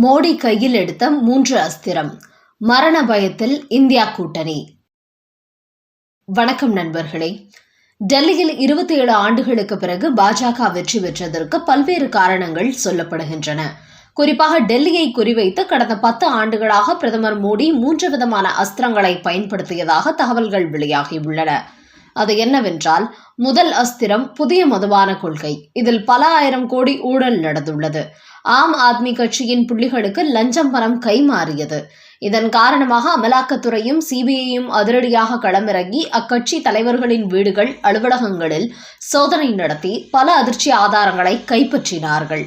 மோடி கையில் எடுத்த மூன்று அஸ்திரம். மரண பயத்தில் இந்தியா கூட்டணி. வணக்கம் நண்பர்களே. டெல்லியில் இருபத்தி ஏழு ஆண்டுகளுக்கு பிறகு பாஜக வெற்றி பெற்றதற்கு பல்வேறு காரணங்கள் சொல்லப்படுகின்றன. குறிப்பாக டெல்லியை குறிவைத்து கடந்த பத்து ஆண்டுகளாக பிரதமர் மோடி மூன்று விதமான அஸ்திரங்களை பயன்படுத்தியதாக தகவல்கள் வெளியாகியுள்ளன. அது என்னவென்றால் முதல் அஸ்திரம் புதிய மதுபான கொள்கை. இதில் பல ஆயிரம் கோடி ஊழல் நடந்துள்ளது. ஆம் ஆத்மி கட்சியின் புள்ளிகளுக்கு லஞ்சம் பணம் கைமாறியது இதன் காரணமாக அமலாக்கத்துறையும் சிபிஐயும் அதிரடியாக களமிறங்கி அக்கட்சி தலைவர்களின் வீடுகள் அலுவலகங்களில் சோதனை நடத்தி பல அதிர்ச்சி ஆதாரங்களை கைப்பற்றினார்கள்.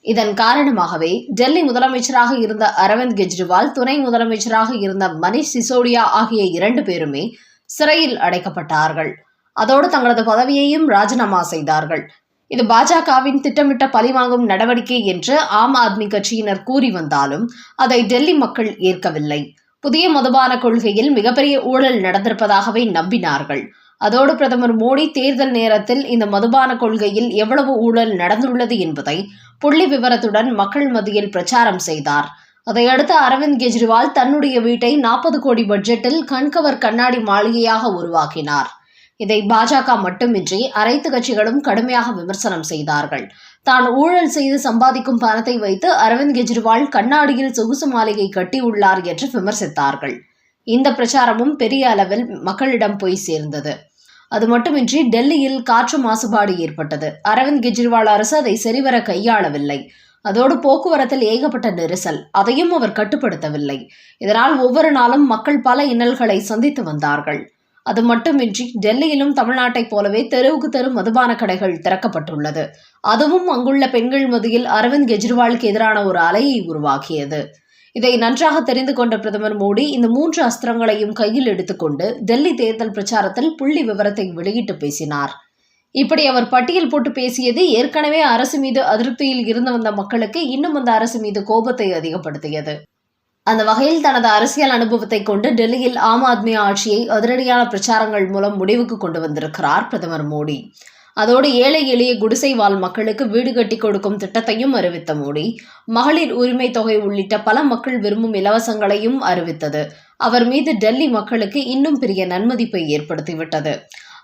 இதன் காரணமாகவே டெல்லி முதலமைச்சராக இருந்த அரவிந்த் கெஜ்ரிவால் துணை முதலமைச்சராக இருந்த மணிஷ் சிசோடியா ஆகிய இரண்டு பேருமே சிறையில் அடைக்கப்பட்டார்கள். அதோடு தங்களது பதவியையும் ராஜினாமா செய்தார்கள். இது பாஜகவின் திட்டமிட்ட பழிவாங்கும் நடவடிக்கை என்று ஆம் ஆத்மி கட்சியினர் கூறி வந்தாலும் அதை டெல்லி மக்கள் ஏற்கவில்லை. புதிய மதுபான கொள்கையில் மிகப்பெரிய ஊழல் நடந்திருப்பதாகவே நம்பினார்கள். அதோடு பிரதமர் மோடி தேர்தல் நேரத்தில் இந்த மதுபான கொள்கையில் எவ்வளவு ஊழல் நடந்துள்ளது என்பதை புள்ளி விவரத்துடன் மக்கள் மத்தியில் பிரச்சாரம் செய்தார். அதையடுத்து அரவிந்த் கெஜ்ரிவால் தன்னுடைய வீட்டை நாற்பது கோடி பட்ஜெட்டில் கண்கவர் கண்ணாடி மாளிகையாக உருவாக்கினார். இதை பாஜக மட்டுமின்றி அனைத்து கட்சிகளும் கடுமையாக விமர்சனம் செய்தார்கள். தான் ஊழல் செய்து சம்பாதிக்கும் பணத்தை வைத்து அரவிந்த் கெஜ்ரிவால் கண்ணாடியில் சொகுசு மாளிகை கட்டியுள்ளார் என்று விமர்சித்தார்கள். இந்த பிரச்சாரமும் பெரிய அளவில் மக்களிடம் போய் சேர்ந்தது. அது மட்டுமின்றி டெல்லியில் காற்று மாசுபாடு ஏற்பட்டது. அரவிந்த் கெஜ்ரிவால் அரசு அதை சரிவர கையாளவில்லை. அதோடு போக்குவரத்தில் ஏகப்பட்ட நெரிசல். அதையும் அவர் கட்டுப்படுத்தவில்லை. இதனால் ஒவ்வொரு நாளும் மக்கள் பல இன்னல்களை சந்தித்து வந்தார்கள். அது மட்டுமின்றி டெல்லியிலும் தமிழ்நாட்டைப் போலவே தெருவுக்கு தெரு மதுபான கடைகள் திறக்கப்பட்டுள்ளது. அதுவும் அங்குள்ள பெண்கள் மத்தியில் அரவிந்த் கெஜ்ரிவாலுக்கு எதிரான ஒரு அலையை உருவாக்கியது. இதை நன்றாக தெரிந்து கொண்ட பிரதமர் மோடி இந்த மூன்று அஸ்திரங்களையும் கையில் எடுத்துக்கொண்டு டெல்லி தேர்தல் பிரச்சாரத்தில் புள்ளி விவரத்தை வெளியிட்டு பேசினார். இப்படி அவர் பட்டியல் போட்டு பேசியது ஏற்கனவே அரசு மீது அதிருப்தியில் இருந்து வந்த மக்களுக்கு இன்னும் அந்த அரசு மீது கோபத்தை அதிகப்படுத்தியது. அந்த வகையில் தனது அரசியல் அனுபவத்தை கொண்டு டெல்லியில் ஆம் ஆத்மி ஆட்சியை அதிரடியான பிரச்சாரங்கள் மூலம் முடிவுக்கு கொண்டு வந்திருக்கிறார் பிரதமர் மோடி. அதோடு ஏழை எளிய குடிசை வாழ் மக்களுக்கு வீடு கட்டி கொடுக்கும் திட்டத்தையும் அறிவித்த மோடி மகளிர் உரிமை தொகை உள்ளிட்ட பல மக்கள் விரும்பும் இலவசங்களையும் அறிவித்தது. அவர் மீது டெல்லி மக்களுக்கு இன்னும் பெரிய நன்மதிப்பை ஏற்படுத்திவிட்டது.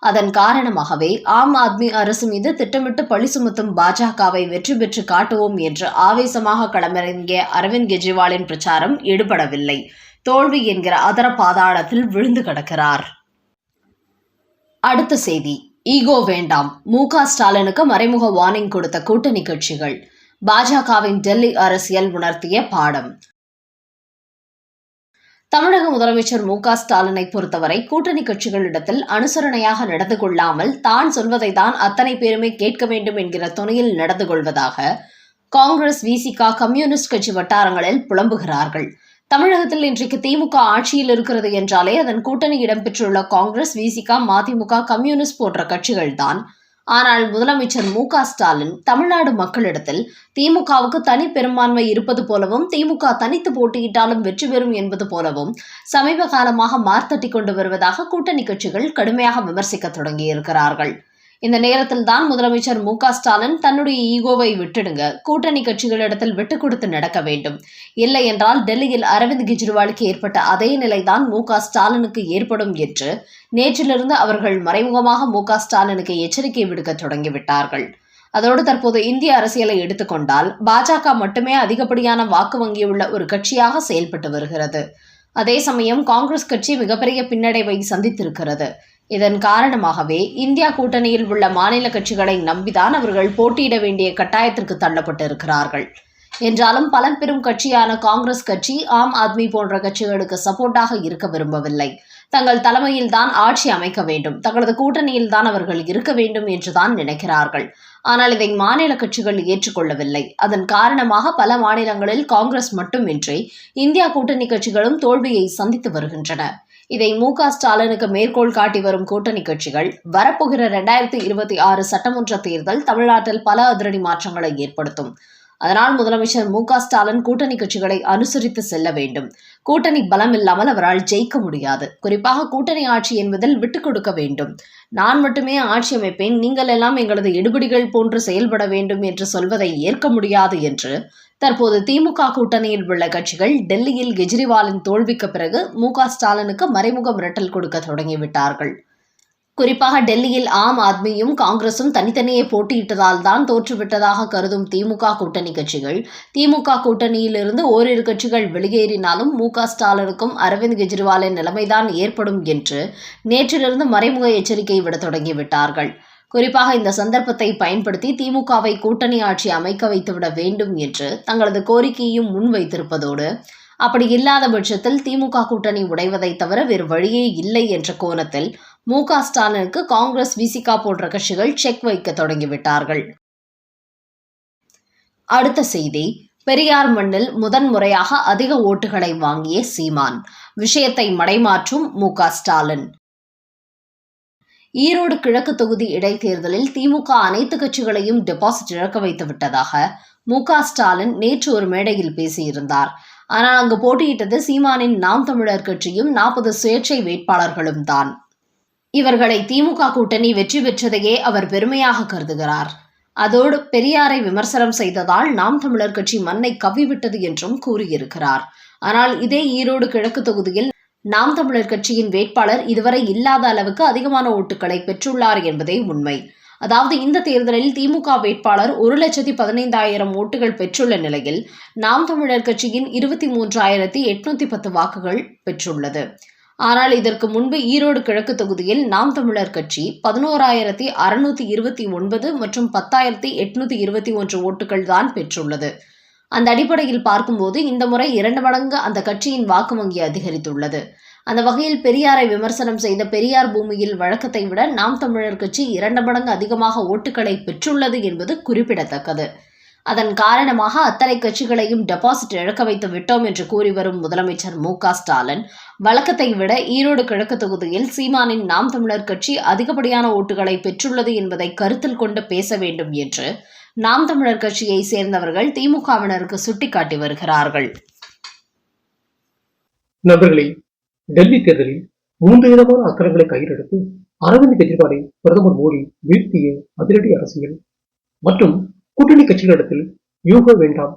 அதன் காரணமாகவே ஆம் ஆத்மி அரசு மீது திட்டமிட்டு பழி சுமத்தும் பாஜகவை வெற்றி பெற்று காட்டுவோம் என்று ஆவேசமாக களமிறங்கிய அரவிந்த் கெஜ்ரிவாலின் பிரச்சாரம் ஈடுபடவில்லை. தோல்வி என்கிற அதர பாதாளத்தில் விழுந்து கிடக்கிறார். அடுத்த செய்தி. ஈகோ வேண்டாம். மு க ஸ்டாலினுக்கு மறைமுக வார்னிங் கொடுத்த கூட்டணி கட்சிகள். பாஜகவின் டெல்லி அரசியல் உணர்த்திய பாடம். தமிழக முதலமைச்சர் மு க ஸ்டாலினை பொறுத்தவரை கூட்டணி கட்சிகளிடத்தில் அனுசரணையாக நடந்து கொள்ளாமல் தான் சொல்வதை தான் அத்தனை பேருமே கேட்க வேண்டும் என்கிற துணையில் நடந்து கொள்வதாக காங்கிரஸ் விசிகா கம்யூனிஸ்ட் கட்சி வட்டாரங்களில் புலம்புகிறார்கள். தமிழகத்தில் இன்றைக்கு திமுக ஆட்சியில் இருக்கிறது என்றாலே அதன் கூட்டணி இடம்பெற்றுள்ள காங்கிரஸ் விசிகா மதிமுக கம்யூனிஸ்ட் போன்ற கட்சிகள்தான் ஆனால் முதலமைச்சர் மு க ஸ்டாலின் தமிழ்நாடு மக்களிடத்தில் திமுகவுக்கு தனி பெரும்பான்மை இருப்பது போலவும் திமுக தனித்து போட்டியிட்டாலும் வெற்றி பெறும் என்பது போலவும் சமீப காலமாக மார்த்தட்டி கொண்டு வருவதாக கூட்டணி கட்சிகள் கடுமையாக விமர்சிக்க தொடங்கியிருக்கிறார்கள். இந்த நேரத்தில் தான் முதலமைச்சர் மு க ஸ்டாலின் தன்னுடைய ஈகோவை விட்டுடுங்க. கூட்டணி கட்சிகளிடத்தில் விட்டுக் கொடுத்து நடக்க வேண்டும். இல்லை என்றால் டெல்லியில் அரவிந்த் கெஜ்ரிவாலுக்கு ஏற்பட்ட அதே நிலைதான் மு க ஸ்டாலினுக்கு ஏற்படும் என்று நேற்றிலிருந்து அவர்கள் மறைமுகமாக மு க ஸ்டாலினுக்கு எச்சரிக்கை விடுக்க தொடங்கிவிட்டார்கள். அதோடு தற்போது இந்திய அரசியலை எடுத்துக்கொண்டால் பாஜக மட்டுமே அதிகப்படியான வாக்கு வங்கியுள்ள ஒரு கட்சியாக செயல்பட்டு வருகிறது. அதே சமயம் காங்கிரஸ் கட்சி மிகப்பெரிய பின்னடைவை சந்தித்திருக்கிறது. இதன் காரணமாகவே இந்தியா கூட்டணியில் உள்ள மாநில கட்சிகளை நம்பிதான் அவர்கள் போட்டியிட வேண்டிய கட்டாயத்திற்கு தள்ளப்பட்டிருக்கிறார்கள். என்றாலும் பலம் பெறும் கட்சியான காங்கிரஸ் கட்சி ஆம் ஆத்மி போன்ற கட்சிகளுக்கு சப்போர்ட்டாக இருக்க விரும்பவில்லை. தங்கள் தலைமையில் தான் ஆட்சி அமைக்க வேண்டும். தங்களது கூட்டணியில் தான் அவர்கள் இருக்க வேண்டும் என்றுதான் நினைக்கிறார்கள். ஆனால் இதை மாநில கட்சிகள் ஏற்றுக்கொள்ளவில்லை. அதன் காரணமாக பல மாநிலங்களில் காங்கிரஸ் மட்டுமின்றி இந்தியா கூட்டணி கட்சிகளும் தோல்வியை சந்தித்து வருகின்றன. இதை மு க ஸ்டாலினுக்கு மேற்கோள் காட்டி வரும் கூட்டணி கட்சிகள் வரப்போகிற இரண்டாயிரத்தி இருபத்தி ஆறு சட்டமன்ற தேர்தல் தமிழ்நாட்டில் பல அதிரடி மாற்றங்களை ஏற்படுத்தும். அதனால் முதலமைச்சர் மு க ஸ்டாலின் கூட்டணி கட்சிகளை அனுசரித்து செல்ல வேண்டும். கூட்டணி பலம் இல்லாமல் அவரால் ஜெயிக்க முடியாது. குறிப்பாக கூட்டணி ஆட்சி என்பதில் விட்டுக் கொடுக்க வேண்டும். நான் மட்டுமே ஆட்சி அமைப்பேன். நீங்கள் எல்லாம் எங்களது எடுபடிகள் போன்று செயல்பட வேண்டும் என்று சொல்வதை ஏற்க முடியாது என்று தற்போது திமுக கூட்டணியில் உள்ள கட்சிகள் டெல்லியில் கெஜ்ரிவாலின் தோல்விக்கு பிறகு மு க ஸ்டாலினுக்கு மறைமுக மிரட்டல் கொடுக்க தொடங்கிவிட்டார்கள். குறிப்பாக டெல்லியில் ஆம் ஆத்மியும் காங்கிரசும் தனித்தனியே போட்டியிட்டதால் தான் தோற்றுவிட்டதாக கருதும் திமுக கூட்டணி கட்சிகள் திமுக கூட்டணியிலிருந்து ஓரிரு கட்சிகள் வெளியேறினாலும் மு க ஸ்டாலினுக்கும் அரவிந்த் கெஜ்ரிவாலின் நிலைமைதான் ஏற்படும் என்று நேற்றிலிருந்து மறைமுக எச்சரிக்கை விட தொடங்கிவிட்டார்கள். குறிப்பாக இந்த சந்தர்ப்பத்தை பயன்படுத்தி திமுகவை கூட்டணி ஆட்சி அமைக்க வைத்துவிட வேண்டும் என்று தங்களது கோரிக்கையும் முன்வைத்திருப்பதோடு அப்படி இல்லாத பட்சத்தில் திமுக கூட்டணி உடைவதை தவிர வேறு வழியே இல்லை என்ற கோணத்தில் மு க ஸ்டாலினுக்கு காங்கிரஸ் விசிகா போன்ற கட்சிகள் செக் வைக்க தொடங்கிவிட்டார்கள். அடுத்த செய்தி பெரியார் மண்ணில் முதன்முறையாக அதிக ஓட்டுகளை வாங்கிய சீமான். விஷயத்தை மடைமாற்றும் மு க ஸ்டாலின். ஈரோடு கிழக்கு தொகுதி இடைத்தேர்தலில் திமுக அனைத்து கட்சிகளையும் டெபாசிட் இழக்க வைத்து விட்டதாக மு க ஸ்டாலின் நேற்று ஒரு மேடையில் பேசியிருந்தார். ஆனால் அங்கு போட்டியிட்டது சீமானின் நாம் தமிழர் கட்சியும் நாற்பது சுயேட்சை வேட்பாளர்களும் தான். இவர்களை திமுக கூட்டணி வெற்றி பெற்றதையே அவர் பெருமையாக கருதுகிறார். அதோடு பெரியாரை விமர்சனம் செய்ததால் நாம் தமிழர் கட்சி மண்ணை கவ்விவிட்டது என்றும் கூறியிருக்கிறார். ஆனால் இதே ஈரோடு கிழக்கு தொகுதியில் நாம் தமிழர் கட்சியின் வேட்பாளர் இதுவரை இல்லாத அளவுக்கு அதிகமான ஓட்டுகளை பெற்றுள்ளார் என்பதே உண்மை. அதாவது இந்த தேர்தலில் திமுக வேட்பாளர் ஒரு லட்சத்தி பதினைந்தாயிரம் ஓட்டுகள் பெற்றுள்ள நிலையில் நாம் தமிழர் கட்சியின் இருபத்தி மூன்றாயிரத்தி எட்நூத்தி பத்து வாக்குகள் பெற்றுள்ளது. ஆனால் இதற்கு முன்பு ஈரோடு கிழக்கு தொகுதியில் நாம் தமிழர் கட்சி பதினோராயிரத்தி அறுநூத்தி இருபத்தி ஒன்பது மற்றும் பத்தாயிரத்தி எட்நூத்தி இருபத்தி ஒன்று ஓட்டுகள் தான் பெற்றுள்ளது. அந்த அடிப்படையில் பார்க்கும்போது இந்த முறை இரண்டு மடங்கு அந்த கட்சியின் வாக்கு வங்கி அதிகரித்துள்ளது. அந்த வகையில் பெரியாரை விமர்சனம் செய்த பெரியார் பூமியில் வழக்கத்தை விட நாம் தமிழர் கட்சி இரண்டு மடங்கு அதிகமாக ஓட்டுகளை பெற்றுள்ளது என்பது குறிப்பிடத்தக்கது. அதன் காரணமாக அத்தனை கட்சிகளையும் டெபாசிட் இழக்க வைத்து விட்டோம் என்று கூறி வரும் முதலமைச்சர் மு க ஸ்டாலின் வழக்கத்தை விட ஈரோடு கிழக்கு தொகுதியில் சீமானின் நாம் தமிழர் கட்சி அதிகப்படியான ஓட்டுகளை பெற்றுள்ளது என்பதை கருத்தில் கொண்டு பேச வேண்டும் என்று நாம் தமிழர் கட்சியை சேர்ந்தவர்கள் திமுகவினருக்கு சுட்டிக்காட்டி வருகிறார்கள். நண்பர்களே டெல்லி தேர்தலில் மூன்று விதமான அக்கரங்களை கையிலெடுத்து அரவிந்த் கெஜ்ரிவாலை பிரதமர் மோடி வீழ்த்திய அதிரடி அரசியல் மற்றும் கூட்டணி கட்சிகளிடத்தில் யூக வேண்டாம்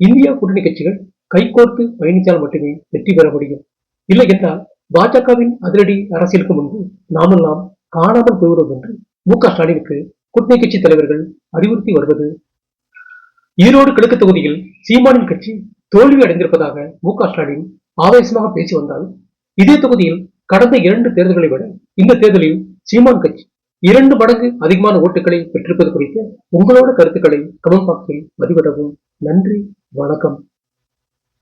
இந்தியா கூட்டணி கட்சிகள் கைகோர்த்து பயணித்தால் மட்டுமே வெற்றி பெற முடியும். இல்லை என்றால் பாஜகவின் அதிரடி அரசியலுக்கு முன்பு நாமெல்லாம் காணாமல் போய்விடும் என்று மு க ஸ்டாலினுக்கு கூட்டணி கட்சி தலைவர்கள் அறிவுறுத்தி வருவது. ஈரோடு கிழக்கு தொகுதியில் சீமானின் கட்சி தோல்வி அடைந்திருப்பதாக மு க ஸ்டாலின் ஆவேசமாக பேசி வந்தால் இதே தொகுதியில் கடந்த இரண்டு தேர்தல்களை விட இந்த தேர்தலில் சீமான் கட்சி இரண்டு மடங்கு அதிகமான ஓட்டுகளை பெற்றிருப்பது குறித்து உங்களோட கருத்துக்களை கமெண்ட் பாக்ஸில் பதிவிடவும். நன்றி வணக்கம்.